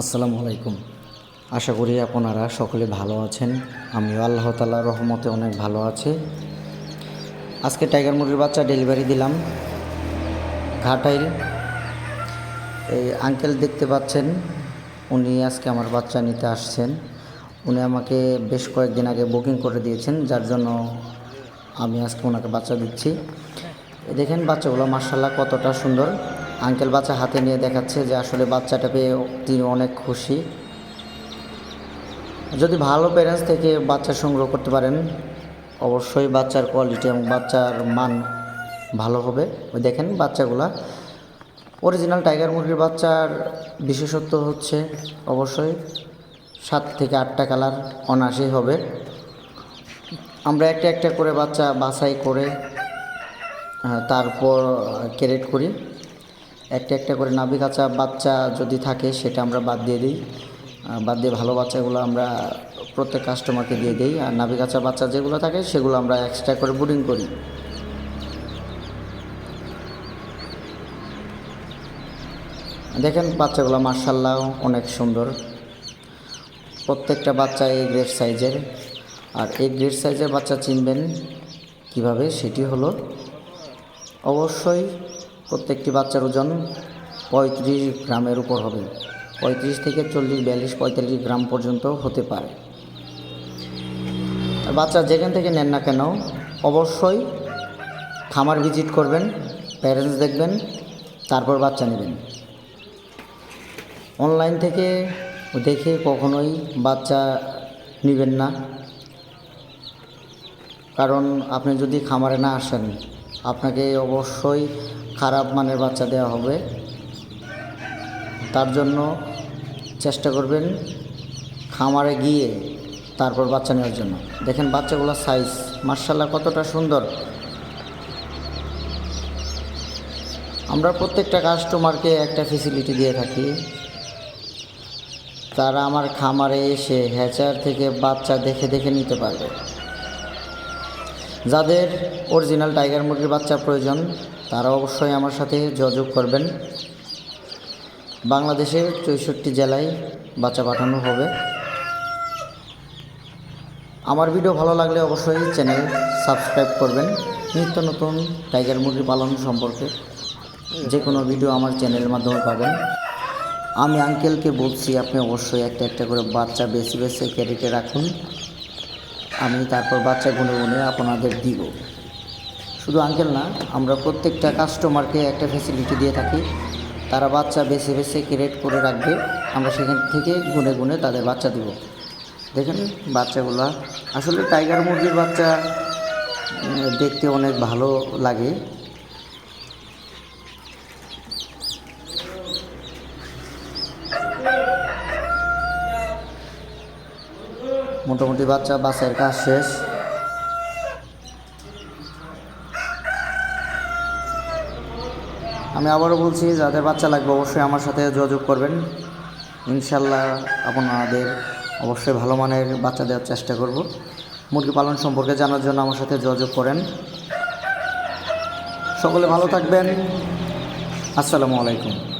আসসালামু আলাইকুম। আশা করি আপনারা সকলে ভালো আছেন। আমিও আল্লাহ তালার রহমতে অনেক ভালো আছি। আজকে টাইগার মুরগির বাচ্চা ডেলিভারি দিলাম। ঘাটাইল। এই আঙ্কেল দেখতে পাচ্ছেন, উনি আজকে আমার বাচ্চা নিতে আসছেন। উনি আমাকে বেশ কয়েকদিন আগে বুকিং করে দিয়েছেন, যার জন্য আমি আজকে ওনাকে বাচ্চা দিচ্ছি। দেখেন বাচ্চাগুলো মার্শাল্লাহ কতটা সুন্দর। আঙ্কেল বাচ্চা হাতে নিয়ে দেখাচ্ছে যে আসলে বাচ্চাটা পেয়ে তিনি অনেক খুশি। যদি ভালো প্যারেন্টস থেকে বাচ্চা সংগ্রহ করতে পারেন, অবশ্যই বাচ্চার কোয়ালিটি এবং বাচ্চার মান ভালো হবে। ওই দেখেন বাচ্চাগুলা। অরিজিনাল টাইগার মুরগির বাচ্চার বিশেষত্ব হচ্ছে অবশ্যই সাত থেকে আটটা কালার অনায়াসেই হবে। আমরা একটা একটা করে বাচ্চা বাছাই করে তারপর ক্যারেট করি। একটা একটা করে নাভি কাঁচা বাচ্চা যদি থাকে, সেটা আমরা বাদ দিয়ে দিই। বাদ দিয়ে ভালো বাচ্চাগুলো আমরা প্রত্যেক কাস্টমারকে দিয়ে দিই। আর নাভি কাঁচা বাচ্চা যেগুলো থাকে, সেগুলো আমরা এক্সট্রা করে বুডিং করি। দেখেন বাচ্চাগুলো মার্শাল্লাহ অনেক সুন্দর। প্রত্যেকটা বাচ্চা এই গ্রেড সাইজের আর এই গ্রেড সাইজের বাচ্চা চিনবেন কীভাবে? সেটি হলো অবশ্যই প্রত্যেকটি বাচ্চার ওজন পঁয়ত্রিশ গ্রামের উপর হবে। পঁয়ত্রিশ থেকে চল্লিশ, বিয়াল্লিশ, পঁয়তাল্লিশ গ্রাম পর্যন্ত হতে পারে। বাচ্চা যেখান থেকে নেন না কেন, অবশ্যই খামার ভিজিট করবেন প্যারেন্টস দেখবেন, তারপর বাচ্চা নেবেন। অনলাইন থেকে দেখে কখনোই বাচ্চা নেবেন না। কারণ আপনি যদি খামারে না আসেন আপনাকে অবশ্যই খারাপ মানের বাচ্চা দেওয়া হবে। তার জন্য চেষ্টা করবেন খামারে গিয়ে তারপর বাচ্চা নেওয়ার জন্য। দেখেন বাচ্চাগুলোর সাইজ মার্শাল্লাহ কতটা সুন্দর। আমরা প্রত্যেকটা কাস্টমারকে একটা ফেসিলিটি দিয়ে থাকি। তারা আমার খামারে এসে হ্যাচার থেকে বাচ্চা দেখে দেখে নিতে পারবে। যাদের অরিজিনাল টাইগার মুরগির বাচ্চা প্রয়োজন, তারা অবশ্যই আমার সাথে যোগাযোগ করবেন। বাংলাদেশের চৌষট্টি জেলায় বাচ্চা পাঠানো হবে। আমার ভিডিও ভালো লাগলে অবশ্যই চ্যানেল সাবস্ক্রাইব করবেন। নিত্য নতুন টাইগার মুরগি পালন সম্পর্কে যে কোনো ভিডিও আমার চ্যানেলের মাধ্যমে পাবেন। আমি আঙ্কেলকে বলছি, আপনি অবশ্যই একটা একটা করে বাচ্চা বেছে বেছে ক্যারেটে রাখুন। আমি তারপর বাচ্চা গুনে গুনে আপনাদের দিব। শুধু আঙ্কেল না, আমরা প্রত্যেকটা কাস্টমারকে একটা ফেসিলিটি দিয়ে থাকি। তারা বাচ্চা বেছে বেছে ক্রিয়েট করে রাখবে, আমরা সেখান থেকে গুনে গুনে তাদের বাচ্চা দিব। দেখেন, বাচ্চাগুলা আসলে টাইগার মুরগির বাচ্চা দেখতে অনেক ভালো লাগে। মোটামুটি বাচ্চা, বাচ্চার কাজ শেষ। আমি আবারও বলছি, যাদের বাচ্চা লাগবে অবশ্যই আমার সাথে যোগাযোগ করবেন। ইনশাল্লাহ আপনাদের অবশ্যই ভালো মানের বাচ্চা দেওয়ার চেষ্টা করব। মুরগি পালন সম্পর্কে জানার জন্য আমার সাথে যোগাযোগ করেন। সকলে ভালো থাকবেন। আসসালামু আলাইকুম।